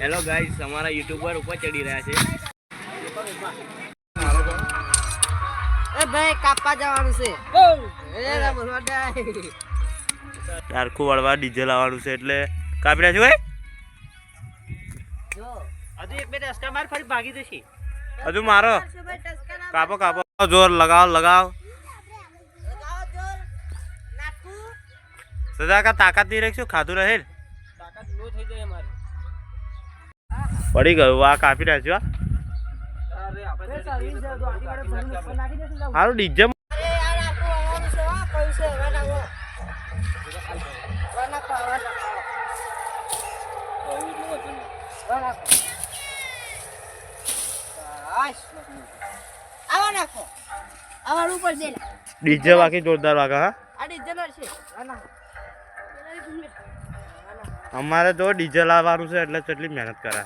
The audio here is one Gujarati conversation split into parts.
હેલો ગાઈસ અમારા યુટ્યુબર ઉપર ચડી રહ્યા છે. એ ભાઈ કાપા જવાનું છે. ટારખું વળવા ડીજે લાવવાનું છે એટલે કાપી રહ્યા છે ભાઈ? હજુ એક બે રસ્તા માર ફરી ભાગી જશે. હજુ મારો. ટસકા કાપો કાપો. જોર લગાવ લગાવ. લગાવો જોર. નાખું. સદા કા તાકાત નહીં રાખશું? ખાધું રહે પડી ગયું આ કાપી નાખ્યો. સારું ડીજે. ડીજે બાકી જોરદાર વાગે, હા. અમારે તો ડીજે લાવવાનું છે, એટલે કેટલી મહેનત કરે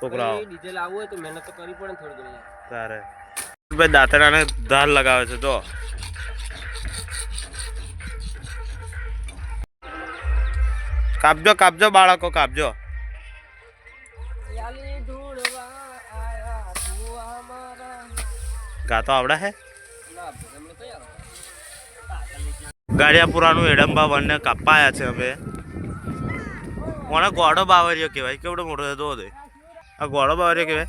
છોકરાઓ. ડીજે લાવવું હોય તો મહેનત તો કરવી પડે થોડી ઘણી તારે. ભાઈ દાંતડાને ધાર લગાવે છે તો કાપજો કાપજો બાળકો કાપજો. ગાતો આવડે હે? ગાડિયા પુરાનું ગાડિયાપુરાનું એડમ્બા વનને કાપવા આવ્યા છે અમે કોને ગોડો બાવરિયો કહેવાય? કેવડો મોટો છે તો દે આ ગોડો બાવરિયો કહેવાય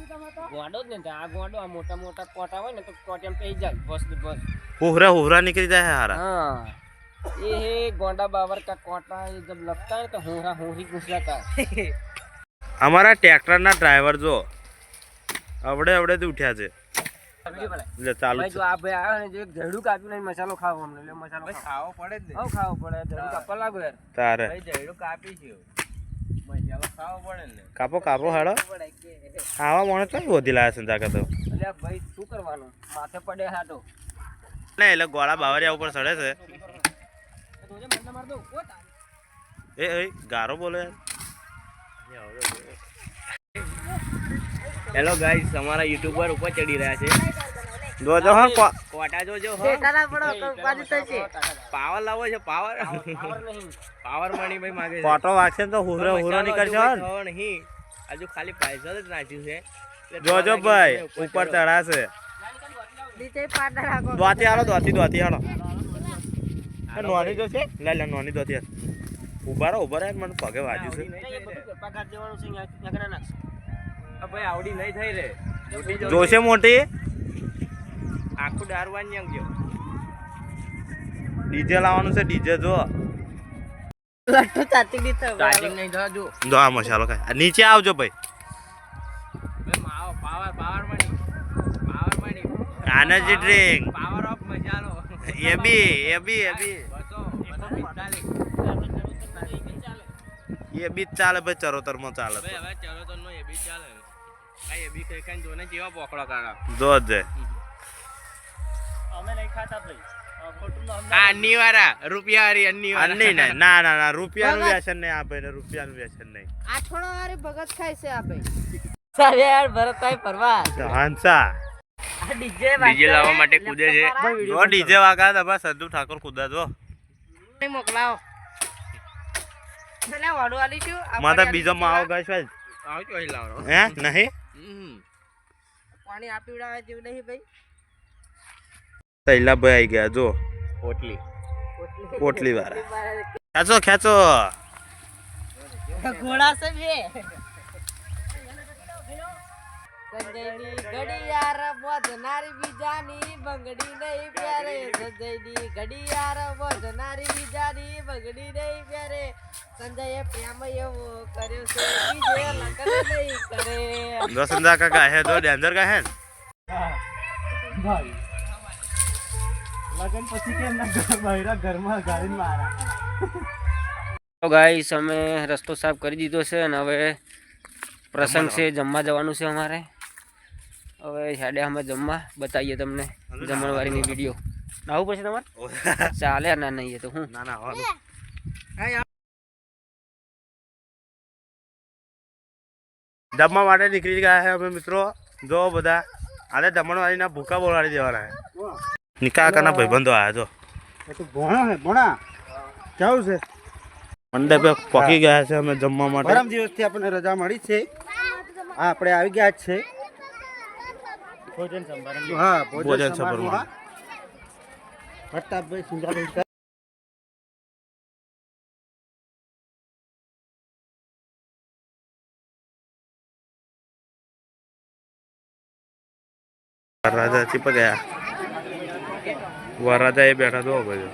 ગોડો જ ને તે આ ગોડો આ મોટા મોટા કોટા હોય ને તો કોટિયામાં પઈ જાય બસ ને બસ હુહરા હુહરા નીકળી જાય હે હારા हाँ ये है गोंडा बाबर का कोटा ये जब लगता है तो होरा होरी घुस जाता है અમારા ટ્રેક્ટરના ડ્રાઈવર જો અવડે અવડેથી ઉઠ્યા છે એટલે ચાલુ ભાઈ છે જો આ ભાઈ આવ્યો ને જો એક જયડું કાપ્યું નહીં મસાલો ખાવો અમને એટલે મસાલો ખાવો પડે જ ને ખાવો પડે જયડું કાપવા લાગો યાર તારે જયડું કાપી છે મસાલો ખાવો પડે ને કાપો કાપો હાડો આવા માણસ કઈ વધી લાયા છે જાકે તો. એટલે ભાઈ શું કરવાનું? માથે પડે હા ને એટલે ગોળા બાવરિયા ઉપર ચડે છે. એ એ ગારો બોલે. હેલો ગાઈસ અમારા યુટ્યુબર ઉપર ચડી રહ્યા છે. જોજો હા કો- કોટા જોજો ઠેકા ના પડો તો છે. પાવર લાવો છે પાવર? પાવર નહીં પાવર મણી ભાઈ માંગે છે. કોટો વાગશે ને તો હુરો હુરો નીકળશે હો નહીં. હજુ ખાલી પૈસા જ નાખ્યું છે. જોજો ભાઈ ઉપર ઉપર ચડો. ચડાશે નીચે પાડા રાખો. દોતી હાલો દોતી દોતી હાલો. નોની તો છે લે લે નોની દોતી. ઊભા રહો ઊભા રહે મને પગે વાજ્યું છે. પગાર દેવાનું છે ભાઈ આવડી નહીં થઈ રે. જોશે મોટી? આખું દારવાની અંગ જો ડીજે લાવવાનું છે ડીજે જો જો જો આ મસાલો ખાય. નીચે આવજો ભાઈ. ભાઈ માવો પાવર પાવર મણી પાવર મણી energy drink power of મજાલો A B A B A B. A B ચાલે ભાઈ ચરોતરમાં ચાલે ભાઈ હવે ચરોતર નો એ બી ચાલે. આ એ બી કઈ કઈ જોને જેવા પોકળો કાઢા. જો જ જાય અમે નહીં ખાતા ભાઈ. આ રૂપિયા વાળી અન્ની આ નહીં નહીં ના ના ના રૂપિયાનું વ્યસન નહીં આ ભાઈને રૂપિયાનું વ્યસન નહીં. આઠડો વાળી ભગત ખાય છે આ ભાઈ. સારે યાર ભરતભાઈ ફરવા. હંસા. ડીજે ડીજે લાવવા માટે કૂદે છે. જો ડીજે વાગા તો બસ ઠાકોર ખુદા જો. મોકલાવો. માતા બીજો માવો છું. ગઈ છે. આવ ચોઈ હે નહીં? પાણી આપી ઉડાવે જેવું નહીં ભાઈ. તૈલા ભાઈ આવી ગયા જો. પોટલી. પોટલી વાળા. ખેંચો ખેંચો. ઘોડા છે બે. સંજયની ઘડિયાળ વધનારી બીજાની બંગડી નહીં પ્યારે સંજયની ઘડિયાળ વધનારી બીજાની બંગડી નહીં પ્યારે સંજયે પ્રેમ એવો કર્યો છે બીજે લગ્ન નહીં કરે. જો કાકા હે તો ડેન્જર કા હે ને? તો ગાઈસ અમે રસ્તો સાફ કરી દીધો છે અને હવે પ્રસંગ છે જમવા જવાનું છે અમારે. હવે સાડે અમે જમવા. બતાવીએ તમને જમણવારીની વીડિયો નાવું પછી તમારે? ચાલે ના નહીં તો હું. ના ના. જમવા માટે નીકળી ગયા છે અમે મિત્રો. જો બધા આજે જમણવારીના ભૂકા બોલાડી દેવાના છે. ની કાકાના ભાઈબંધો આ જો. ભોણો હે ભોણા. કેવું છે? મંડપે પકી ગયા છે અમે જમવા માટે. પરમ દિવસથી આપણને રજા મળી છે. હા આપણે આવી ગયા છે. ભોજન સમારંભ હા ભોજન સમારંભમાં પ્રતાપભાઈ સુંદરભાઈ રાજા ચીપ ગયા વરાદા એ બેઠા તો બધું